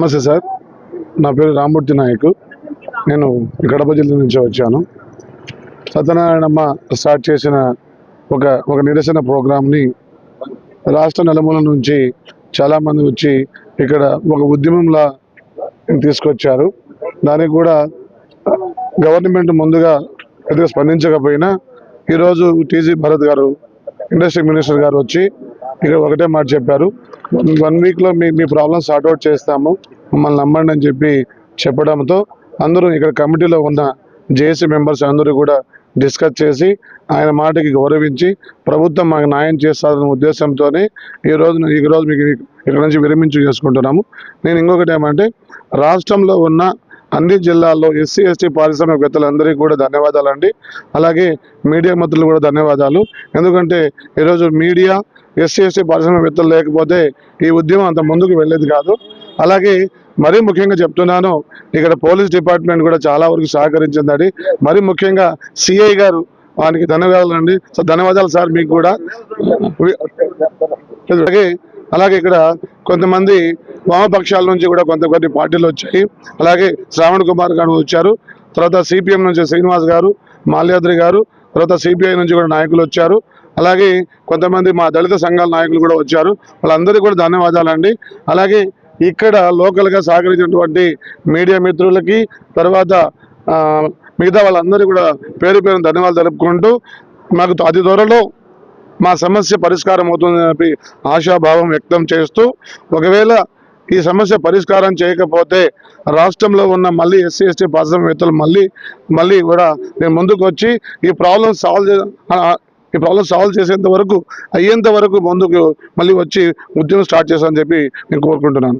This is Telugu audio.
నమస్తే సార్. నా పేరు రామ్మూర్తి నాయక్. నేను గడప జిల్లా నుంచి వచ్చాను. సత్యనారాయణమ్మ స్టార్ట్ చేసిన ఒక ఒక నిరసన ప్రోగ్రామ్ని రాష్ట్ర నలుమూల నుంచి చాలామంది వచ్చి ఇక్కడ ఒక ఉద్యమంలా తీసుకొచ్చారు. దానికి కూడా గవర్నమెంట్ ముందుగా పెద్దగా స్పందించకపోయినా ఈరోజు టీజీ భరత్ గారు ఇండస్ట్రీ మినిస్టర్ గారు వచ్చి ఇక్కడ ఒకటే మాట చెప్పారు. వన్ వీక్లో మీ మీ ప్రాబ్లమ్ సార్ట్అవుట్ చేస్తాము. మమ్మల్ని నమ్మండి అని చెప్పి చెప్పడంతో అందరూ ఇక్కడ కమిటీలో ఉన్న జేఏసీ మెంబర్స్ అందరూ కూడా డిస్కస్ చేసి ఆయన మాటకి గౌరవించి ప్రభుత్వం మాకు న్యాయం చేస్తారన్న ఉద్దేశంతోనే ఈ రోజు ఈ రోజు మీకు ఇక్కడ నుంచి విరమించు చేసుకుంటున్నాము. నేను ఇంకొకటి ఏమంటే రాష్ట్రంలో ఉన్న అన్ని జిల్లాల్లో ఎస్సీ ఎస్టీ పారిశ్రామికవేత్తలందరికీ కూడా ధన్యవాదాలు అండి అలాగే మీడియా మిత్రులు కూడా ధన్యవాదాలు. ఎందుకంటే ఈరోజు మీడియా ఎస్సీ ఎస్టీ పారిశ్రామికవేత్తలు లేకపోతే ఈ ఉద్యమం అంత ముందుకు వెళ్ళేది కాదు. అలాగే మరీ ముఖ్యంగా చెప్తున్నాను ఇక్కడ పోలీస్ డిపార్ట్మెంట్ కూడా చాలా వరకు సహకరించిందండి. మరీ ముఖ్యంగా సిఐ గారు వానికి ధన్యవాదాలు అండి. సో ధన్యవాదాలు సార్ మీకు కూడా. అలాగే అలాగే ఇక్కడ కొంతమంది వామపక్షాల నుంచి కూడా కొంత కొన్ని పార్టీలు వచ్చాయి. అలాగే శ్రావణ్ కుమార్ గారు వచ్చారు. తర్వాత సిపిఎం నుంచి శ్రీనివాస్ గారు మాల్యాద్రి గారు తర్వాత సిపిఐ నుంచి కూడా నాయకులు వచ్చారు. అలాగే కొంతమంది మా దళిత సంఘాల నాయకులు కూడా వచ్చారు. వాళ్ళందరికీ కూడా ధన్యవాదాలండి. అలాగే ఇక్కడ లోకల్గా సహకరించినటువంటి మీడియా మిత్రులకి తర్వాత మిగతా వాళ్ళందరికీ కూడా పేరు పేరు ధన్యవాదాలు తెలుపుకుంటూ మాకు అతి త్వరలో మా సమస్య పరిష్కారం అవుతుందని చెప్పి ఆశాభావం వ్యక్తం చేస్తూ ఒకవేళ ఈ సమస్య పరిష్కారం చేయకపోతే రాష్ట్రంలో ఉన్న మళ్ళీ ఎస్సీ ఎస్టీ పారిశ్రామికవేత్తలు మళ్ళీ మళ్ళీ కూడా నేను ముందుకు వచ్చి ఈ ప్రాబ్లం సాల్వ్ ఈ ప్రాబ్లం సాల్వ్ చేసేంత వరకు అయ్యేంత వరకు ముందుకు మళ్ళీ వచ్చి ఉద్యమం స్టార్ట్ చేస్తామని చెప్పి నేను కోరుకుంటున్నాను.